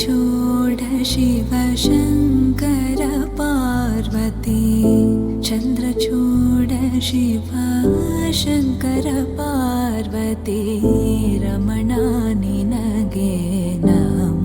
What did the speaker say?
छोडशिव शङ्कर पार्वती चन्द्रचूडशिव शङ्कर पार्वती रमणानि नगे नगेना